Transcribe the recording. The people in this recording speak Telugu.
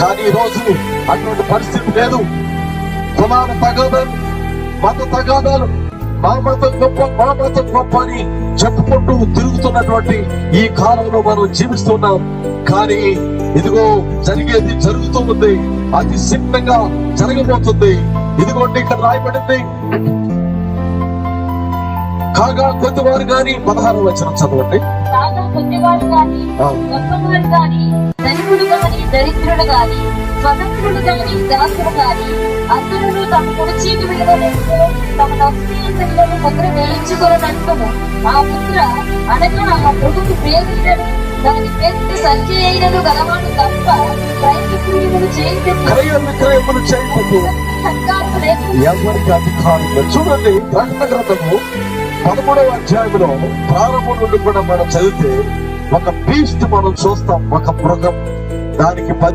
కానీ ఈ రోజు అటువంటి పరిస్థితి లేదు. కులాల తగాదాలు మత తగాదాలు మా మతం గొప్ప మా మతం గొప్ప అని చెప్పుకుంటూ తిరుగుతున్నటువంటి ఈ కాలంలో మనం జీవిస్తున్నాం. కానీ ఇదిగో జరిగేది జరుగుతూ ఉంది. అతి సిద్ధంగా జరగబోతుంది. ఇదిగోండి ఇక్కడ రాయబడింది. కాగా కొద్దివారు గాని పదహారు వచ్చిన చదవండి. దరిద్రుడు గాని స్వతంత్రుడు గాని దాసుడు గాని అందరూ తమ కుడిచీకి విలువలెంతో తమ నష్టం ముద్ర వేయించుకున్నట్టును ఆ ముద్ర అనగా ఆ ప్రభుకు ప్రేమించడు దాని పేరు సంఖ్య అయినను గలవాడు తప్ప ఎవరికి అధికారం లేదు. చూడండి ప్రకటన గ్రంథము పదమూడవ అధ్యాయంలో ప్రారంభం నుండి కూడా మనం చదివితే ఒక బీస్ట్ మనం చూస్తాం ఒక మృగం దానికి పది